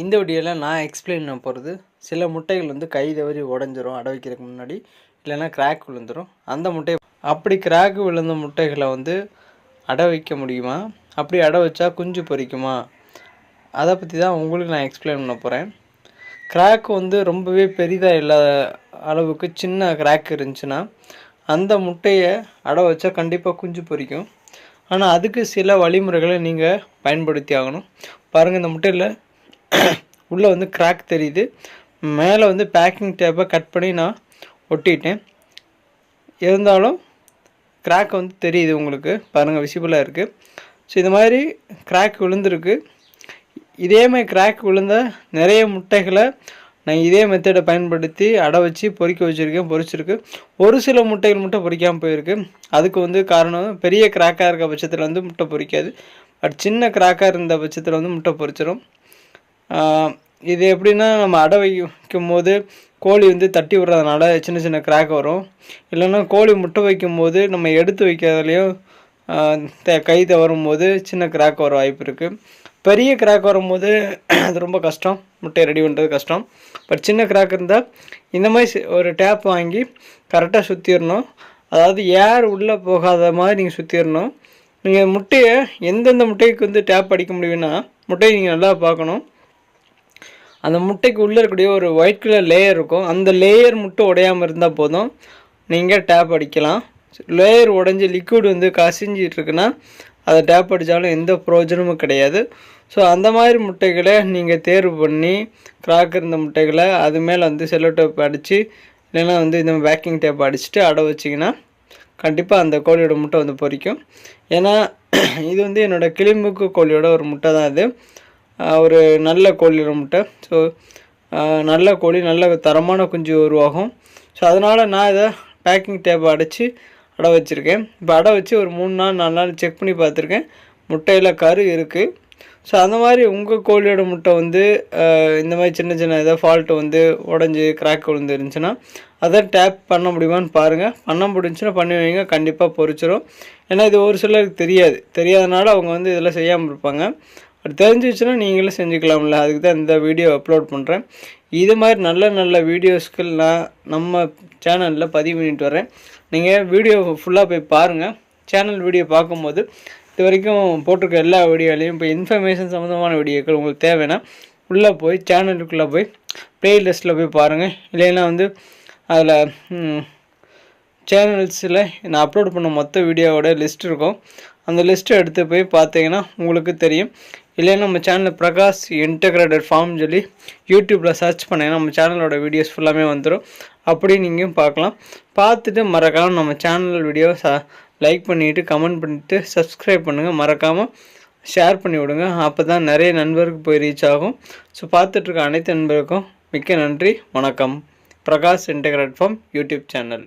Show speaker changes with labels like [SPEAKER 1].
[SPEAKER 1] இந்த வீடியோவில் நான் எக்ஸ்பிளைன் பண்ண போகிறது சில முட்டைகள் வந்து கை தவறி உடஞ்சிரும் அடை வைக்கிறதுக்கு முன்னாடி. இல்லைன்னா கிராக் விழுந்துடும் அந்த முட்டை அப்படி கிராக் விழுந்த முட்டைகளை வந்து அடை வைக்க முடியுமா? அப்படி அடை வச்சா குஞ்சு பொரிக்குமா? அதை பற்றி தான் உங்களுக்கு நான் எக்ஸ்பிளைன் பண்ண போகிறேன் கிராக் வந்து ரொம்பவே பெரிதாக இல்லாத அளவுக்கு சின்ன கிராக் இருந்துச்சுன்னா அந்த முட்டையை அடை வச்சா கண்டிப்பாக குஞ்சு பொரிக்கும். ஆனால் அதுக்கு சில வழிமுறைகளை நீங்கள் பயன்படுத்தி ஆகணும். பாருங்கள் இந்த முட்டையில் உள்ளே வந்து கிராக் தெரியுது. மேலே வந்து பேக்கிங் டேப்பை கட் பண்ணி நான் ஒட்டிட்டேன். இருந்தாலும் கிராக் வந்து தெரியுது உங்களுக்கு. பாருங்கள் விசிபிளாக இருக்குது ஸோ இந்த மாதிரி கிராக் விழுந்திருக்கு. இதே மாதிரி கிராக் விழுந்த நிறைய முட்டைகளை நான் இதே மெத்தடை பயன்படுத்தி அடை வச்சு பொறிக்க வச்சுருக்கேன் பொறிச்சிருக்கு. ஒரு சில முட்டைகள் மட்டும் பொறிக்காமல் போயிருக்கு. அதுக்கு வந்து காரணம் பெரிய கிராக்காக இருக்க பட்சத்தில் வந்து முட்டை பொறிக்காது. பட் சின்ன கிராக்காக இருந்த பட்சத்தில் வந்து முட்டை பொறிச்சிடும் இது எப்படின்னா நம்ம அடை வைக்கும் போது கோழி வந்து தட்டி விடுறதுனால சின்ன சின்ன கிராக் வரும். இல்லைன்னா கோழி முட்டை வைக்கும் போது நம்ம எடுத்து வைக்கிறதுலையும் கை தவறும் போது சின்ன கிராக் வர வாய்ப்பு இருக்குது பெரிய கிராக் வரும்போது அது ரொம்ப கஷ்டம். முட்டையை ரெடி பண்ணுறது கஷ்டம். பட் சின்ன கிராக் இருந்தால் இந்த மாதிரி ஒரு டேப் வாங்கி கரெக்டாக சுற்றிடணும் அதாவது ஏர் உள்ளே போகாத மாதிரி நீங்கள் சுற்றிடணும் நீங்கள் முட்டையை எந்தெந்த முட்டைக்கு வந்து டேப் அடிக்க முடியும்னா முட்டையை நீங்கள் நல்லா பார்க்கணும். அந்த முட்டைக்கு உள்ளே இருக்கக்கூடிய ஒரு ஒயிட் கலர் லேயர் இருக்கும். அந்த லேயர் முட்டை உடையாமல் இருந்தால் போதும். நீங்கள் டேப் அடிக்கலாம். லேயர் உடஞ்சி லிக்விட் வந்து கசிஞ்சிட்டு இருக்குன்னா அதை டேப் அடித்தாலும் எந்த ப்ரோஜனமும் கிடையாது. ஸோ அந்த மாதிரி முட்டைகளை நீங்கள் தேர்வு பண்ணி கிராக் இருந்த முட்டைகளை அது மேலே வந்து செல்லோ டேப் அடித்து இல்லைன்னா வந்து இந்த பேக்கிங் டேப் அடிச்சுட்டு அடை வச்சிங்கன்னா கண்டிப்பாக அந்த கோழியோட முட்டை வந்து பொறிக்கும் ஏன்னா இது வந்து என்னோடய கிளிமுக்கு கோழியோட ஒரு முட்டை தான் இது ஒரு நல்ல கோழி முட்டை ஸோ நல்ல கோழி நல்ல தரமான குஞ்சு உருவாகும். ஸோ அதனால் நான் இதை பேக்கிங் டேப் அடைச்சி அடை வச்சுருக்கேன். இப்போ அடை வச்சு ஒரு மூணு நாள் நாலு நாள் செக் பண்ணி பார்த்துருக்கேன். முட்டையில் கரு இருக்குது ஸோ அந்த மாதிரி உங்கள் கோழியோட முட்டை வந்து இந்த மாதிரி சின்ன சின்ன ஏதாவது ஃபால்ட்டு வந்து உடஞ்சி கிராக் விழுந்துருந்துச்சுன்னா அதை டேப் பண்ண முடியுமான்னு பாருங்கள் பண்ண முடிஞ்சுன்னா பண்ணி வைங்க. கண்டிப்பாக பொறிச்சிடும் ஏன்னா இது ஒரு சிலருக்கு தெரியாது. தெரியாதனால அவங்க வந்து இதெல்லாம் செய்யாமல் இருப்பாங்க. அது தெரிஞ்சிச்சுன்னா நீங்களும் செஞ்சுக்கலாம்ல. அதுக்கு தான் இந்த வீடியோ அப்லோட் பண்ணுறேன் இது மாதிரி நல்ல நல்ல வீடியோஸ்கள் நான் நம்ம சேனலில் பதிவு பண்ணிட்டு வரேன். நீங்கள் வீடியோ ஃபுல்லாக போய் பாருங்கள் சேனல் வீடியோ பார்க்கும்போது இது வரைக்கும் போட்டிருக்க எல்லா வீடியோலையும் இப்போ இன்ஃபர்மேஷன் சம்மந்தமான வீடியோக்கள் உங்களுக்கு தேவைன்னா உள்ளே போய் சேனலுக்குள்ளே போய் ப்ளேலிஸ்ட்டில் போய் பாருங்கள் இல்லைன்னா வந்து அதில் சேனல்ஸில் நான் அப்லோட் பண்ண மொத்த வீடியோவோட லிஸ்ட் இருக்கும். அந்த லிஸ்ட்டை எடுத்து போய் பார்த்தீங்கன்னா உங்களுக்கு தெரியும். இல்லைன்னா நம்ம சேனலில் பிரகாஷ் இன்டகிரேட்டட் ஃபார்ம் சொல்லி யூடியூப்பில் சர்ச் பண்ணிங்கன்னா நம்ம சேனலோட வீடியோஸ் ஃபுல்லாமே வந்துடும் அப்படி நீங்களும் பார்க்கலாம். பார்த்துட்டு மறக்காமல் நம்ம சேனல் வீடியோ ச லைக் பண்ணிவிட்டு கமெண்ட் பண்ணிவிட்டு சப்ஸ்கிரைப் பண்ணுங்கள் மறக்காமல் ஷேர் பண்ணி விடுங்க. அப்போ தான் நிறைய நண்பருக்கு போய் ரீச் ஆகும். ஸோ பார்த்துட்ருக்க அனைத்து நண்பருக்கும் மிக்க நன்றி. வணக்கம். Prakash integrated farm YouTube channel